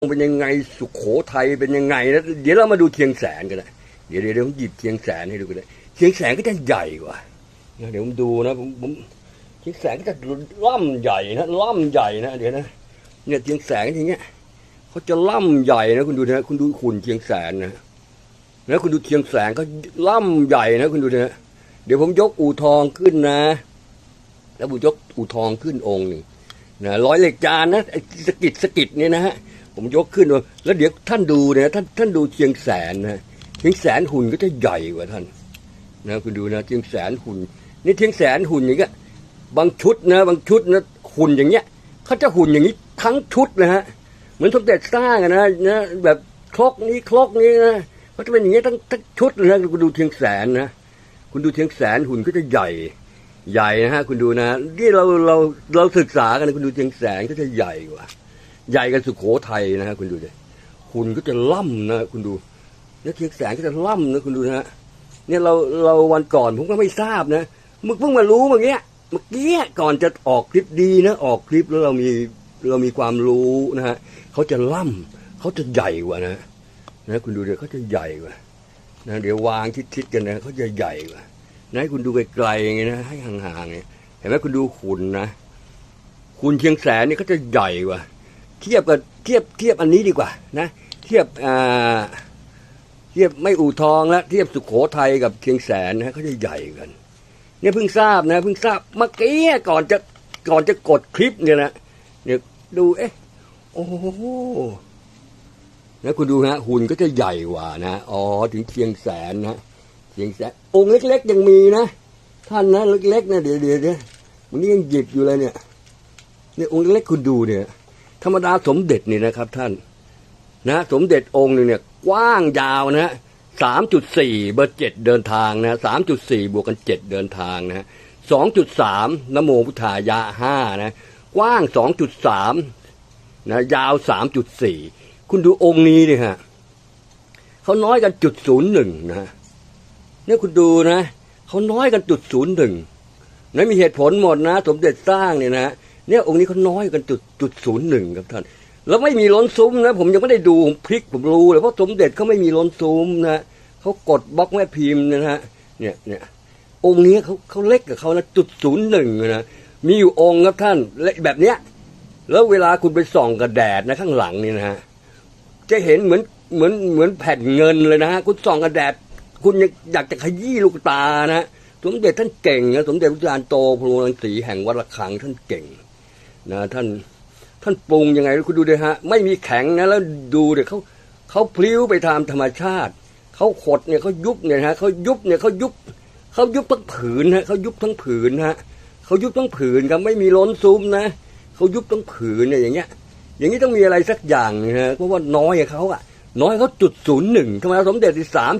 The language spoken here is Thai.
เป็นยังไงสุขโขทัยเป็นยังไงนะเดี๋ยวเรามาดูเชียงแสนกันนะเดี๋ยวเดี๋ยวผมหยิบเชียงแสนให้ดูกันเลยเชียงแสนก็จะใหญ่กว่านะเดี๋ยวผมดูนะผมผมเชียงแสนก็จะล่ำใหญ่นะล่ำใหญ่นะเดี๋ยวนะเนี่ยเชียงแสนอย่างเงี้ยเขาจะล่ำใหญ่นะคุณดูนะคุณดูขุนเชียงแสนนะแล้วคุณดูเชียงแสนก็ล่ำใหญ่นะคุณดูนะเดี๋ยวผมยกอู่ทองขึ้นนะ แล้วผมยกอู่ทองขึ้นองค์หนึ่งนะร้อยเหล็กจานนะไอสกิดสกิดเนี่ยนะฮะ ผมยกขึ้นมาแล้วเดี๋ยวท่านดูเนี่ยท่านท่านดูเชียงแสนนะเชียงแสนหุ่นก็จะใหญ่กว่าท่านนะคุณดูนะเชียงแสนหุ่น นี่เชียงแสนหุ่นอย่างเงี้ยบางชุดนะ บางชุดนะหุ่นอย่างเงี้ยเขาจะหุ่นอย่างนี้ทั้งชุดนะฮะเหมือนสมเด็จสร้างนะนะแบบครกนี้ครกนี้นะเขาจะเป็นอย่างเงี้ยทั้งทั้งชุดเลยนะคุณดูเชียงแสนนะคุณดูเชียงแสนหุ่นก็จะใหญ่ใหญ่นะฮะคุณดูนะที่เราเราเราศึกษากันคุณดูเชียงแสนก็จะใหญ่กว่า ใหญ่กันสุโขทัยนะฮะคุณดูดิคุณก็จะล่ำนะคุณดูแล้วเชียงแสนก็จะล่ำนะคุณดูนะฮะเนี่ยเราเราวันก่อนผมก็ไม่ทราบนะมึงเพิ่งมารู้เมื่อกี้เมื่อกี้ก่อนจะออกคลิปดีนะออกคลิปแล้วเรามีเรามีความรู้นะฮะเขาจะล่ำเขาจะใหญ่กว่านะนะคุณดูเดี๋ยวเขาจะใหญ่กว่านะเดี๋ยววางทิศๆกันนะเขาจะใหญ่กว่านะให้คุณดูไกลๆอย่างเงี้ยนะให้ห่างๆเนี่ยเห็นไหมคุณดูขุนนะขุนเชียงแสนนี่เขาจะใหญ่กว่า เทียบกับเทียบเทียบอันนี้ดีกว่านะ เทียบอ่าเทียบไม่อู่ทองแล้วเทียบสุขโขทัยกับเชียงแสนนะเขาจะใหญ่กันเนี่ยเพิ่งทราบนะเพิ่งทราบเมื่อกี้ก่อนจะก่อนจะกดคลิปเนี่ยนะเนี่ยดูเอ๊ะโอ้นะคุณดูฮะหุ่นก็จะใหญ่กว่านะอ๋อถึงเชียงแสนนะเชียงแสนองค์เล็ก ๆ ยังมีนะท่านนะเล็กๆนะเดี๋ยวเดี๋ยวเดี๋ยวันนี้ยังหยิบอยู่เลยเนี่ยเนี่ยองค์เล็กคุณดูเนี่ย ธรรมดาสมเด็จนี่นะครับท่านนะสมเด็จองค์หนึ่งเนี่ยกว้างยาวนะสามจุดสี่เบอร์เจ็ดเดินทางนะสามจุดสี่บวกกันเจ็ดเดินทางนะสองจุดสามนโมพุทธายะห้านะกว้างสองจุดสามนะยาวสามจุดสี่คุณดูองค์นี้ดิฮะเขาน้อยกันจุดศูนย์หนึ่งนะเนี่ยคุณดูนะเขาน้อยกันจุดศูนย์หนึ่งนะมีเหตุผลหมดนะ สมเด็จสร้างเนี่ยนะ เนี่ยองค์นี้เขาน้อยกันจุดจุดศูนย์หนึ่งครับท่าน แล้วไม่มีล้นซุ้มนะ ผมยังไม่ได้ดูผมพลิกผมรู้เลยเพราะสมเด็จเขาไม่มีล้นซุ้มนะเขากดบล็อกแม่พิมพ์นะฮะเนี่ยเนี่ยองค์นี้เขาเขาเล็กกับเขานะจุดศูนย์หนึ่งนะมีอยู่องค์ครับท่านแบบเนี้ยแล้วเวลาคุณไปส่องกับแดดนะข้างหลังนี่นะฮะจะเห็นเหมือนเหมือนเหมือนแผ่นเงินเลยนะฮะคุณส่องกับแดด คุณอยากอยากจะขยี้ลูกตานะสมเด็จท่านเก่งนะสมเด็จพระจารย์โตพระรังสีแห่งวัดระฆังท่านเก่ง นะท่านท่านปรุงยังไงคุณดูเลยฮะ ไม่มีแข็งนะแล้วดูเดี๋ยวเขาเขาพลิ้วไปตามธรรมชาติเขาขดเนี่ยเขายุบเนี่ยฮะเขายุบเนี่ยเขายุบเขายุบทั้งผืนฮะเขายุบทั้งผืนฮะเขายุบทั้งผืนครับไม่มีล้นซุ้มนะเขายุบทั้งผืนเนี่ยอย่างเงี้ย อย่างนี้ต้องมีอะไรสักอย่างนะเพราะว่าน้อยเขาอะน้อยเขาจุดศูนย์หนึ่งทำไมสมเด็จที่สาม